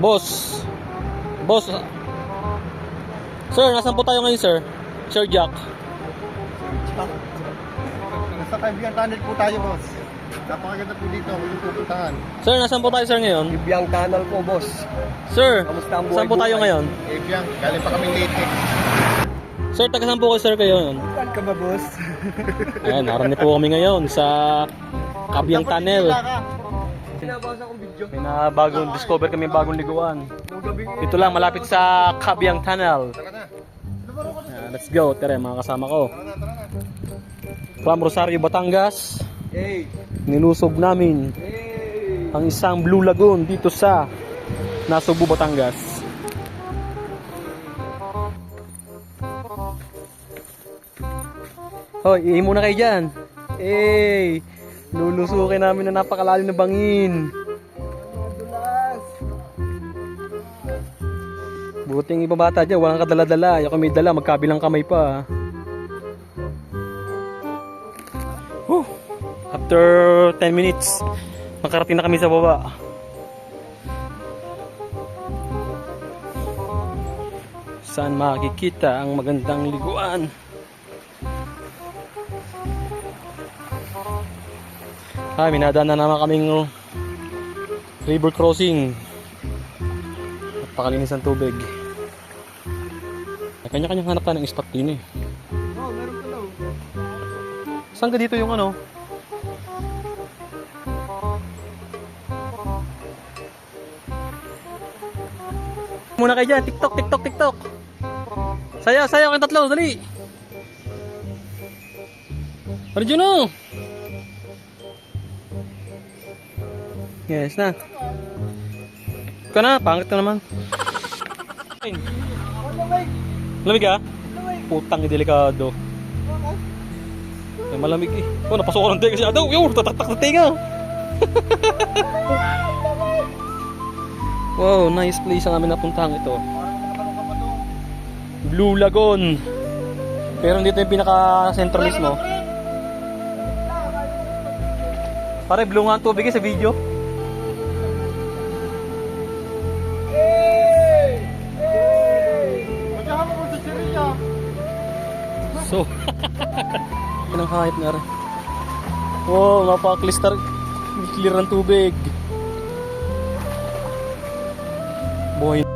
Boss. Boss. Sir, nasan po tayo ngayon, sir? Sir Jack. Nasa Kaibigan Tunnel po tayo, boss. Napakaganda po dito, kung yung pupuntahan. Sir, nasan po tayo, sir, ngayon? Bibiyang tunnel po, boss. Sir, Kamusta ang buhay saan po tayo buhay? ngayon? Kaibigan, galing pa kami late. Sir, taga saan po kayo, sir, kayo ngayon? Saan ka ba, boss? Ayan, narami po kami ngayon sa Kabyang Tunnel. Sinabasa kong video. May na bagong discover kami bagong liguan. Dito lang, malapit sa Kabyang Tunnel. Ayan, let's go, tere, mga kasama ko. From Rosario, Batangas, nilusob namin ang isang Blue Lagoon dito sa Nasugbu, Batangas. Hoy, ihi muna kayo dyan. Hey! Lulusukin namin na napakalalim na bangin. Buting iba bata dyan, walang kadala-dala. Ako may dala, magkabilang kamay pa. Whew. After 10 minutes, makarating na kami sa baba. Saan makikita ang magandang liguan? Ah, minadaan na naman kaming uh, river crossing. Napakalinis ng tubig. Kanya-kanyang hanap tayo ng spot din eh. Oh, meron pa lang. Saan ka dito yung ano? Muna kayo dyan, TikTok, TikTok, TikTok. Saya, saya kayong tatlo, dali. Arjuno! Yes na. Ikaw na, pangit ka naman. Lamig ka? Putang delikado. Ay, malamig eh. Oh, napasok ko ng tenga siya. Ado, yun, tataktak na tenga. wow, nice place ang amin napuntahan ito. Blue Lagoon. Pero dito yung pinaka-sentro mismo. Pare, blue nga ang tubig eh sa video. So, yun ang hype na rin. Wow, napaka-clear clear ng tubig. Boy.